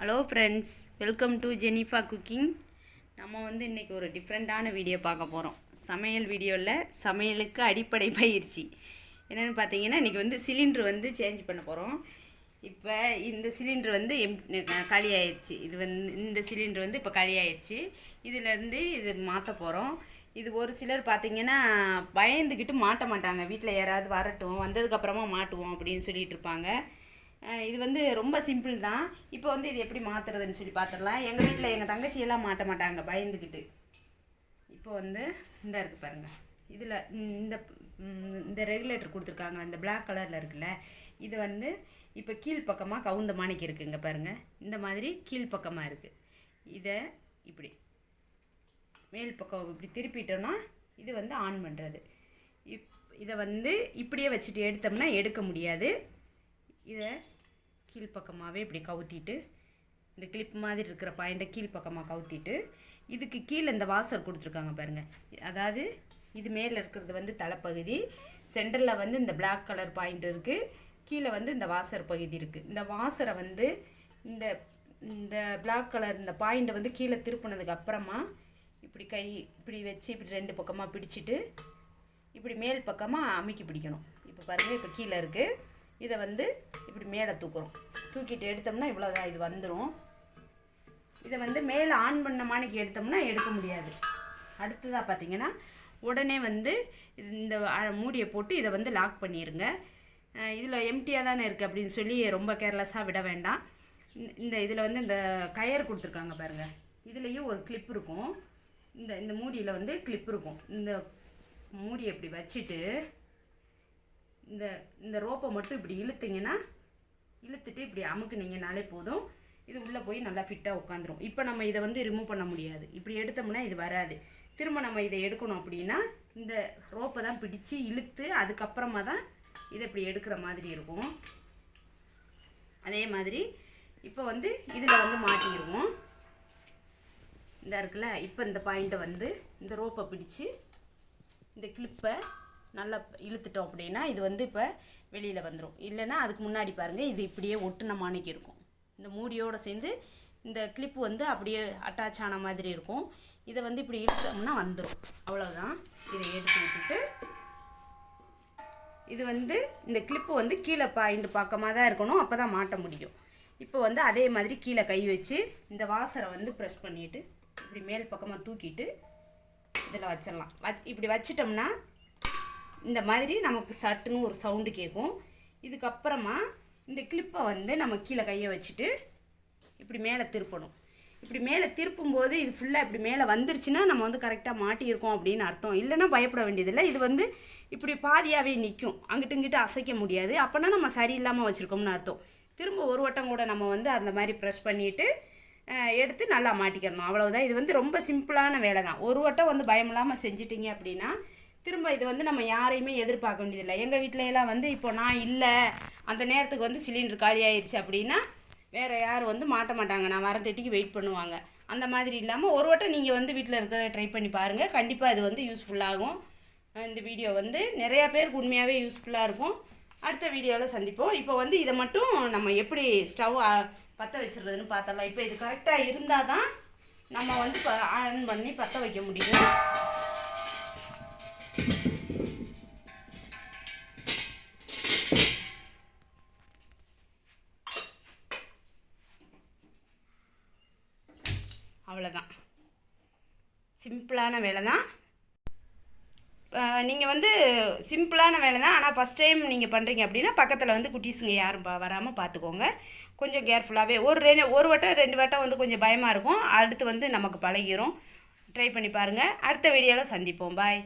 Hello friends welcome to Jenifa cooking நம்ம வந்து இன்றைக்கி ஒரு டிஃப்ரெண்ட்டான வீடியோ பார்க்க போகிறோம் சமையல் வீடியோவில் சமையலுக்கு அடிப்படை பயிற்சி. என்னென்னு பார்த்தீங்கன்னா இன்றைக்கி வந்து சிலிண்ட்ரு வந்து சேஞ்ச் பண்ண போகிறோம் இப்போ இந்த சிலிண்ட்ரு வந்து எம் காலி ஆயிடுச்சு இது வந்து இந்த சிலிண்ட்ரு வந்து இப்போ காலி ஆயிடுச்சு இதிலேருந்து இது மாற்ற போகிறோம் இது ஒரு சிலர் பார்த்தீங்கன்னா பயந்துக்கிட்டு மாட்ட மாட்டாங்க. வீட்டில் யாராவது வரட்டும் வந்ததுக்கப்புறமா மாட்டுவோம் அப்படின்னு சொல்லிகிட்டு இருப்பாங்க. இது வந்து ரொம்ப சிம்பிள் தான். இப்போ வந்து இது எப்படி மாற்றுறதுன்னு சொல்லி பார்த்துடலாம் எங்கள் வீட்டில் எங்கள் தங்கச்சியெல்லாம் மாட்ட மாட்டாங்க பயந்துக்கிட்டு இப்போ வந்து இந்த இருக்குது பாருங்கள் இதில் இந்த இந்த ரெகுலேட்டர் கொடுத்துருக்காங்க இந்த பிளாக் கலரில் இருக்குல்ல இது வந்து இப்போ கீழ்ப்பக்கமாக கவுந்த மாணிக்கு இருக்குங்க பாருங்கள் இந்த மாதிரி கீழ்ப்பக்கமாக இருக்குது இதை இப்படி மேல் பக்கம் இப்படி திருப்பிட்டோம்னா இது வந்து ஆன் பண்ணுறது இப் இதை வந்து இப்படியே வச்சுட்டு எடுத்தோம்னா எடுக்க முடியாது. இதை கீழ்ப்பக்கமாகவே இப்படி கவுத்திட்டு இந்த கிளிப் மாதிரி இருக்கிற பாயிண்ட்டை கீழ்ப்பக்கமாக கவுத்திட்டு இதுக்கு கீழே இந்த வாசர் கொடுத்துருக்காங்க பாருங்கள் அதாவது இது மேலே இருக்கிறது வந்து தலைப்பகுதி சென்டரில் வந்து இந்த பிளாக் கலர் பாயிண்ட் இருக்குது கீழே வந்து இந்த வாசர் பகுதி இருக்குது இந்த வாசரை வந்து இந்த இந்த பிளாக் கலர் இந்த பாயிண்ட்டை வந்து கீழே திருப்பினதுக்கு அப்புறமா இப்படி கை இப்படி வச்சு இப்படி ரெண்டு பக்கமாக பிடிச்சிட்டு இப்படி மேல் பக்கமாக அமுக்கி பிடிக்கணும். இப்போ பாருங்கள் இப்போ கீழே இருக்குது இதை வந்து இப்படி மேலே தூக்குறோம். தூக்கிட்டு எடுத்தோம்னா இவ்வளோதான் இது வந்துடும் இதை வந்து மேலே ஆன் பண்ண மாணிக்கு எடுத்தோம்னா எடுக்க முடியாது. அடுத்ததாக பார்த்தீங்கன்னா உடனே வந்து இந்த மூடியை போட்டு இதை வந்து லாக் பண்ணிடுங்க இதில் எம்டியாக தானே இருக்குது அப்படின்னு சொல்லி ரொம்ப கேர்லெஸ்ஸாக விட வேண்டாம். இந்த- இந்த இதில் வந்து இந்த கயர் கொடுத்துருக்காங்க பாருங்கள் இதுலேயும் ஒரு கிளிப் இருக்கும். இந்த இந்த மூடியில் வந்து கிளிப் இருக்கும். இந்த மூடியை இப்படி வச்சுட்டு இந்த இந்த ரோப்பை மட்டும் இப்படி இழுத்தீங்கன்னா இழுத்துட்டு இப்படி அமுக்குனீங்கனாலே போதும். இது உள்ளே போய் நல்லா ஃபிட்டாக உட்காந்துரும். இப்போ நம்ம இதை வந்து ரிமூவ் பண்ண முடியாது. இப்படி எடுத்தோம்னா இது வராது. திரும்ப நம்ம இதை எடுக்கணும் அப்படின்னா இந்த ரோப்பை தான் பிடிச்சு இழுத்து அதுக்கப்புறமா தான் இதை இப்படி எடுக்கிற மாதிரி இருக்கும். அதே மாதிரி இப்போ வந்து இதில் வந்து மாட்டிடுவோம். இந்த இருக்குல்ல இப்போ இந்த பாயிண்ட்டை வந்து இந்த ரோப்பை பிடிச்சு இந்த கிளிப்பை நல்லா இழுத்துட்டோம் அப்படின்னா இது வந்து இப்போ வெளியில் வந்துடும் இல்லைன்னா அதுக்கு முன்னாடி பாருங்கள் இது இப்படியே ஒட்டுன மாணிக்கு இருக்கும். இந்த மூடியோடு சேர்ந்து இந்த கிளிப்பு வந்து அப்படியே அட்டாச் ஆன மாதிரி இருக்கும். இதை வந்து இப்படி இழுத்தோம்னா வந்துடும் அவ்வளோதான் இதை எடுத்து விட்டுட்டு இது வந்து இந்த கிளிப்பு வந்து கீழே பாயிண்ட் பக்கமாக தான் இருக்கணும். அப்போ தான் மாட்ட முடியும். இப்போ வந்து அதே மாதிரி கீழே கை வச்சு இந்த வாசரை வந்து ப்ரெஸ் பண்ணிவிட்டு இப்படி மேல் பக்கமாக தூக்கிட்டு இதில் வச்சிடலாம். வச் இப்படி வச்சிட்டோம்னா இந்த மாதிரி நமக்கு சட்டுன்னு ஒரு சவுண்டு கேட்கும் இதுக்கப்புறமா இந்த கிளிப்பை வந்து நம்ம கீழே கையை வச்சுட்டு இப்படி மேலே திருப்பணும். இப்படி மேலே திருப்பும்போது இது ஃபுல்லாக இப்படி மேலே வந்துருச்சுன்னா நம்ம வந்து கரெக்டாக மாட்டியிருக்கோம் அப்படின்னு அர்த்தம். இல்லைன்னா பயப்பட வேண்டியதில்லை. இது வந்து இப்படி பாதியாகவே நிற்கும். அங்கிட்டு இங்கிட்டு அசைக்க முடியாது. அப்போனா நம்ம சரியில்லாமல் வச்சுருக்கோம்னு அர்த்தம். திரும்ப ஒரு வட்டம் கூட நம்ம வந்து அந்த மாதிரி ப்ரெஷ் பண்ணிவிட்டு எடுத்து நல்லா மாட்டிக்கிறணும். அவ்வளோதான் இது வந்து ரொம்ப சிம்பிளான வேலை தான் ஒரு வட்டம் வந்து பயமில்லாமல் செஞ்சிட்டிங்க அப்படின்னா திரும்ப இது வந்து நம்ம யாரையுமே எதிர்பார்க்க வேண்டியதில்லை. எங்கள் வீட்டிலையெல்லாம் எல்லாம் வந்து இப்போ நான் இல்லை அந்த நேரத்துக்கு வந்து சிலிண்டர் காலி ஆயிடுச்சு அப்படின்னா வேறு யாரும் வந்து மாட்ட மாட்டாங்க. நான் வர தேட்டிக்கு வெயிட் பண்ணுவாங்க. அந்த மாதிரி இல்லாமல் ஒரு வட்டம் நீங்கள் வந்து வீட்டில் இருக்கிறத ட்ரை பண்ணி பாருங்கள் கண்டிப்பாக இது வந்து யூஸ்ஃபுல்லாகும் இந்த வீடியோ வந்து நிறையா பேருக்கு உண்மையாகவே யூஸ்ஃபுல்லாக இருக்கும். அடுத்த வீடியோவில் சந்திப்போம். இப்போ வந்து இதை மட்டும் நம்ம எப்படி ஸ்டவ் பற்ற வச்சுருதுன்னு பார்த்தலாம் இப்போ இது கரெக்டாக இருந்தால் தான் நம்ம வந்து ஆன் பண்ணி பற்ற வைக்க முடியும். அவ்வளோதான் சிம்பிளான வேலை தான் நீங்கள் வந்து சிம்பிளான வேலை தான் ஆனால் ஃபஸ்ட் டைம் நீங்கள் பண்ணுறீங்க அப்படின்னா பக்கத்தில் வந்து குட்டீஸுங்க யாரும் வராமல் பார்த்துக்கோங்க கொஞ்சம் கேர்ஃபுல்லாகவே ஒரு ரெண்டு ஒரு வட்டம் ரெண்டு வட்டம் வந்து கொஞ்சம் பயமாக இருக்கும். அடுத்து வந்து நமக்கு பழகிரும். ட்ரை பண்ணி பாருங்கள் அடுத்த வீடியோவில் சந்திப்போம். பாய்